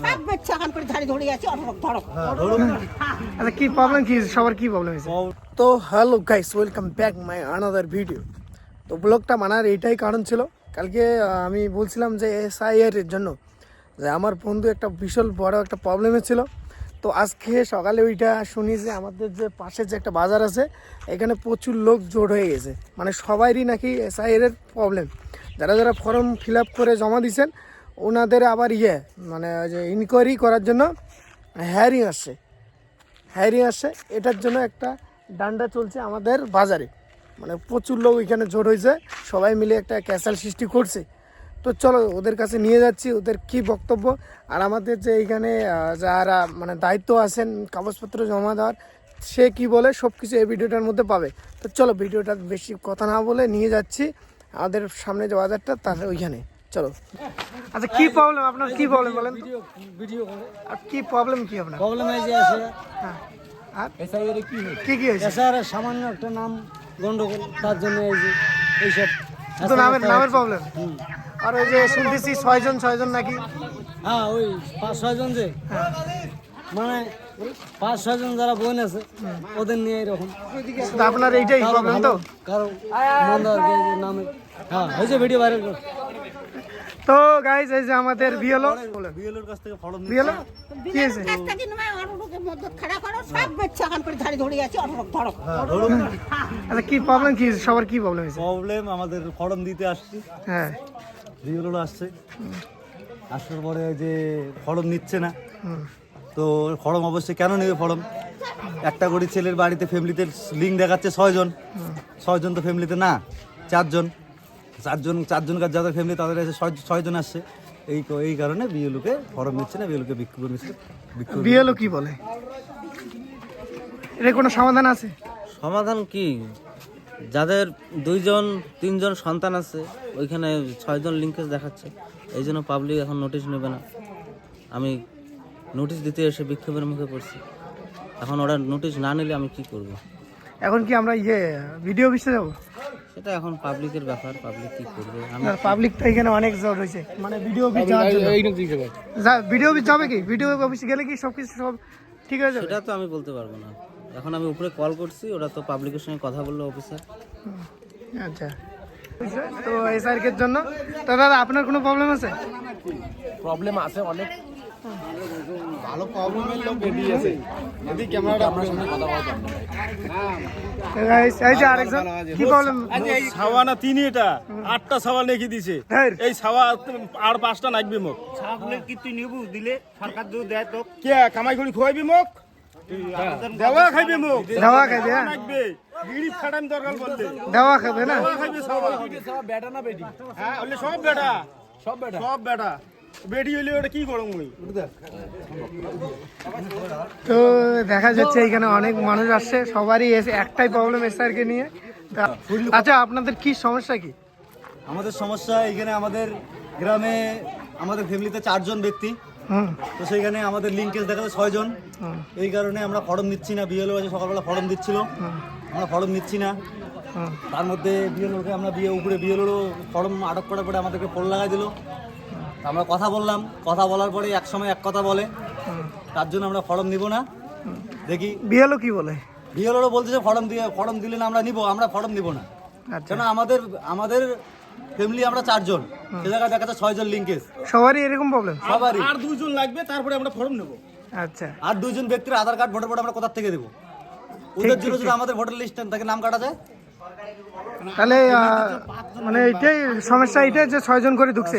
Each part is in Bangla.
সব বাচ্চা এখন করে ধারে ধরে আছে অটক ধরক। আচ্ছা কি প্রবলেম কি? সবার কি প্রবলেম হয়েছে? তো hello guys welcome back my another video তো ব্লগটা মানার এইটাই কারণ ছিল। কালকে আমি বলছিলাম যে এসআইআর এর জন্য যে আমার বন্ধু একটা বিশাল বড় একটা প্রবলেমে ছিল। তো আজকে সকালে ওইটা শুনি যে আমাদের যে পাশে যে একটা বাজার আছে এখানে প্রচুর লোক জোর হয়ে গেছে। মানে সবারই নাকি এসআইআর এর প্রবলেম যারা যারা ফর্ম ফিল আপ করে জমা দিয়েছেন ওনাদের আবার ইয়ে মানে ওই যে ইনকোয়ারি করার জন্য হ্যারিং আসছে। হায়ারিং আসছে, এটার জন্য একটা ডান্ডা চলছে আমাদের বাজারে। মানে প্রচুর লোক এখানে জোর হয়েছে, সবাই মিলে একটা ক্যাসাল সৃষ্টি করছে। তো চলো, ওদের কাছে নিয়ে যাচ্ছি, ওদের কি বক্তব্য। আর আমাদের যে এইখানে যারা মানে দায়িত্ব আছেন, কাগজপত্র জমা দেওয়ার, সে কি বলে সব কিছু এই ভিডিওটার মধ্যে পাবে। তো চলো, ভিডিওটা বেশি কথা না বলে নিয়ে যাচ্ছি। আমাদের সামনে যে বাজারটা তার ওইখানে। চলো। আচ্ছা কি প্রবলেম আপনার কি প্রবলেম বলেন ভিডিও ভিডিও করে। আর কি প্রবলেম কি আপনার? প্রবলেম হয়েছে আছে। হ্যাঁ। আর? এসআইআর কি হয়েছে? কি কি হয়েছে? এসআইআর সামান্য একটা নাম গন্ডগোল তার জন্য এই যে এইসব তো নামের নামের প্রবলেম হুম। আর ওই যে শুনতেছি ছয়জন ছয়জন নাকি? হ্যাঁ ওই পাঁচ ছয়জন যে। মানে পাঁচ ছয়জন যারা বোন আছে ওদের নিয়ে এরকম। আপনার এইটাই প্রবলেম তো? কারও মন্দ এই নামে হ্যাঁ হয়েছে ভিডিও ভাইরাল তো গাইজ এই যে আমাদের বিয়েলো বিএলওর কাছ থেকে ফর্ম বিয়েলো কি হয়েছে? একটা দিন নয় অটকের মধ্যে খাড়া করো সব বাচ্চা এখন করে ধারে ধরে আছে আচ্ছা কি প্রবলেম কি সবার কি প্রবলেম হয়েছে? প্রবলেম আমাদের ফর্ম দিতে আসছি। হ্যাঁ। বিএলওর আসছে। আসার পরে যে ফর্ম নিচ্ছে না। তো ফর্ম অবশ্যই কেন নেবে ফর্ম? একটা করে ছেলের বাড়িতে ফ্যামিলিতে লিঙ্ক দেখাচ্ছে ছয়জন। ছয়জন তো ফ্যামিলিতে না চারজন। চারজন চারজন কাজ যাদের ফ্যামিলি তাদের কাছে ছয়- ছয়জন আসছে। এই এই কারণে বিএলওকে ফরম নিচ্ছে না বিএলওকে বিক্ষোভ নিচ্ছে বিক্ষোভ বিয়েলো কি বলে? এর কোনো সমাধান আছে? সমাধান কি? যাদের দুইজন তিনজন সন্তান আছে ওইখানে ছয়জন লিঙ্কেজ দেখাচ্ছে। এই জন্য পাবলিক এখন নোটিশ নেবে না। আমি নোটিশ দিতে এসে বিক্ষোভের মুখে পড়ছি। এখন ওরা নোটিশ না নিলে আমি কি করব? এখন কি আমরা ইয়ে ভিডিও অফিসে যাব? সেটা এখন পাবলিকের ব্যাপার পাবলিক কি করবে? আমি পাবলিক তো এখানে অনেক জোর হয়েছে মানে ভিডিও অফিস যাওয়ার জন্য। ভিডিও অফিস যাবে কি? ভিডিও অফিস গেলে কি সব কিছু সব ঠিক হয়ে যাবে? সেটা তো আমি বলতে পারব না। এখন আমি উপরে কল করছি ওরা তো পাবলিকের সঙ্গে কথা বলল অফিসার আচ্ছা। তো এই সার্কের জন্য। তো দাদা আপনার কোনো প্রবলেম আছে? প্রবলেম আছে অনেক। ভালো প্রবলেমের লোক বেরিয়েছে যদি ক্যামেরাটা আপনার সামনে কথা বলতাম তো guys, এই যে আরেকজন কি প্রবলেম ছাওয়া না তিনি এটা। আটটা ছাওয়া লিখে দিছে। এই ছাওয়া আর পাঁচটা নাকবি মুখ। কি তুই নিবু দিলে সরকার যদি দেয় তো। কে কামাই করে খুয়াইবি মুখ? দেওয়া খাইবি মুখ। দেওয়া খাইবে হ্যাঁ। নাকবে। বিড়ি ফাটাম দরকার বলতে। দেওয়া খাবে না? দেওয়া খাইবে ছাওয়া বেটা না বেটি? হ্যাঁ সব বেটা। সব বেটা। সব বেটা। বেটি হইলে ওটা কি করম মুই তো দেখা যাচ্ছে এখানে অনেক মানুষ আসছে সবারই এসে একটাই প্রবলেম এসআরকে নিয়ে। তা- আচ্ছা আপনাদের কি সমস্যা কি? আমাদের সমস্যা এখানে আমাদের গ্রামে আমাদের ফ্যামিলিতে চারজন ব্যক্তি। তো সেইখানে আমাদের লিঙ্কেজ দেখাচ্ছে ছয়জন। হুম। এই কারণে আমরা ফর্ম নিচ্ছি না। বিএলও আছে সকালবেলা ফর্ম দিচ্ছিল। আমরা ফর্ম নিচ্ছি না। তার মধ্যে বিএলওকে আমরা বিয়ে উপরে বিএলওরও ফর্ম আটক করার পরে আমাদেরকে ফোন লাগাই দিল। আমরা কথা বললাম কথা বলার পরে এক সময় এক কথা বলে। তার জন্য আমরা ফর্ম নিব না। দেখি। বিয়েলো কি বলে? বিএলওরও বলতেছে ফর্ম দিয়ে ফর্ম দিলে না আমরা নিব আমরা ফর্ম নিব না। আচ্ছা। কেন আমাদের আমাদের ফ্যামিলি আমরা চারজন। সে জায়গায় দেখা যাচ্ছে ছয়জন লিঙ্কেজ সবারই এরকম প্রবলেম সবারই। আর দুজন লাগবে তারপরে আমরা ফর্ম নেব। আচ্ছা। আর দুইজন ব্যক্তির আধার কার্ড ভোটার কার্ড আমরা কোথা থেকে দেবো? ওদের জন্য যদি আমাদের ভোটার লিস্ট তাকে নাম কাটা যায়? তাহলে মানে এইটাই সমস্যা এইটাই যে ছয়জন করে ঢুকছে।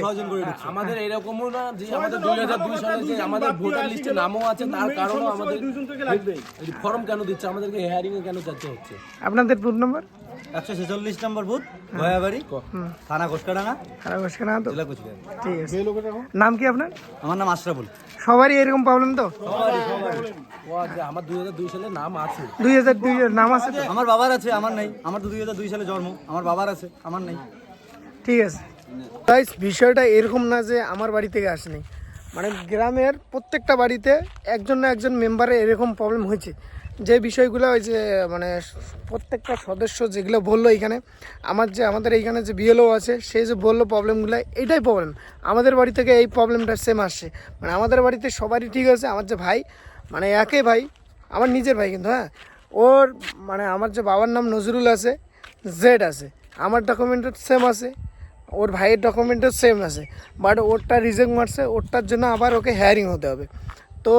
আমাদের এরকমও না যে আমাদের দুই হাজার দুই সালে যে আমাদের ভোটার লিস্টে নামও আছে তার কারণও আমাদের ফর্ম কেন দিচ্ছে? আমাদেরকে হেয়ারিং এ কেন যাচ্ছে হচ্ছে? আপনাদের বুথ নম্বর একশো ছেচল্লিশ নম্বর বুথ গয়াবাড়ি থানা ঘোষকাডাঙ্গা। আসছে তো? জেলা কুচবিহার ঠিক আছে। নাম কি আপনার? আমার নাম আশরাফুল। সবারই এরকম প্রবলেম তো? আমার দুই হাজার দুই সালে নাম আছে। দুই হাজার দুই নাম আছে তো? আমার বাবার আছে আমার নেই। আমার তো দুই হাজার দুই সালে জন্ম। আমার বাবার আছে আমার নেই। ঠিক আছে। গাইস বিষয়টা এরকম না যে আমার বাড়ি থেকে আসেনি। মানে গ্রামের প্রত্যেকটা বাড়িতে একজন না একজন মেম্বারের এরকম প্রবলেম হয়েছে। যে বিষয়গুলো ওই যে মানে প্রত্যেকটা সদস্য যেগুলো বলল এখানে, আমার যে, আমাদের এইখানে যে বিএলও আছে, সে যে বলল প্রবলেমগুলো এটাই প্রবলেম আমাদের বাড়ি থেকে এই প্রবলেমটা সেম আসছে। মানে আমাদের বাড়িতে সবারই ঠিক আছে। আমার যে ভাই মানে একে ভাই, আমার নিজের ভাই কিন্তু হ্যাঁ? ওর মানে আমার যে বাবার নাম নজরুল আছে জেড আছে। আমার ডকুমেন্টও সেম আছে। ওর ভাইয়ের ডকুমেন্টও সেম আছে। বাট ওরটা রিজেক্ট মারছে। ওরটার জন্য আবার ওকে হেয়ারিং হতে হবে। তো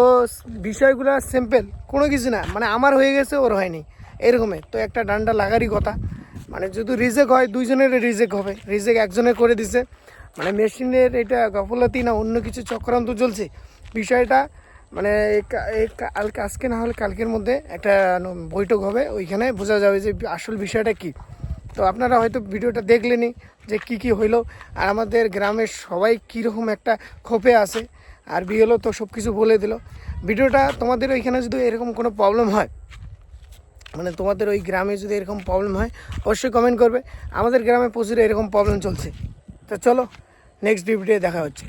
বিষয়গুলো সিম্পল কোনো কিছু না। মানে আমার হয়ে গেছে, ওর হয়নি। এরকমই। তো একটা ডান্ডা লাগারই কথা। মানে যদি রিজেক্ট হয় দুইজনের রিজেক্ট হবে। রিজেক্ট একজনের করে দিছে। মানে মেশিনের এটা গফলতি না, অন্য কিছু চক্রান্ত চলছে। বিষয়টা মানে আজকে না হলে কালকের মধ্যে একটা বৈঠক হবে। ওইখানে বোঝা যাবে যে আসল বিষয়টা কী। তো আপনারা হয়তো ভিডিওটা দেখলেনই যে কি কি হইল। আর আমাদের গ্রামের সবাই কীরকম একটা ক্ষোভে আছে। আর বিয়েলো তো সব কিছু বলে দিল। ভিডিওটা তোমাদের ওইখানে যদি এরকম কোনো প্রবলেম হয় মানে তোমাদের ওই গ্রামে যদি এরকম প্রবলেম হয়, অবশ্যই কমেন্ট করবে। আমাদের গ্রামে প্রচুর এরকম প্রবলেম চলছে। তো চলো নেক্সট ভিডিও দেখা হচ্ছে।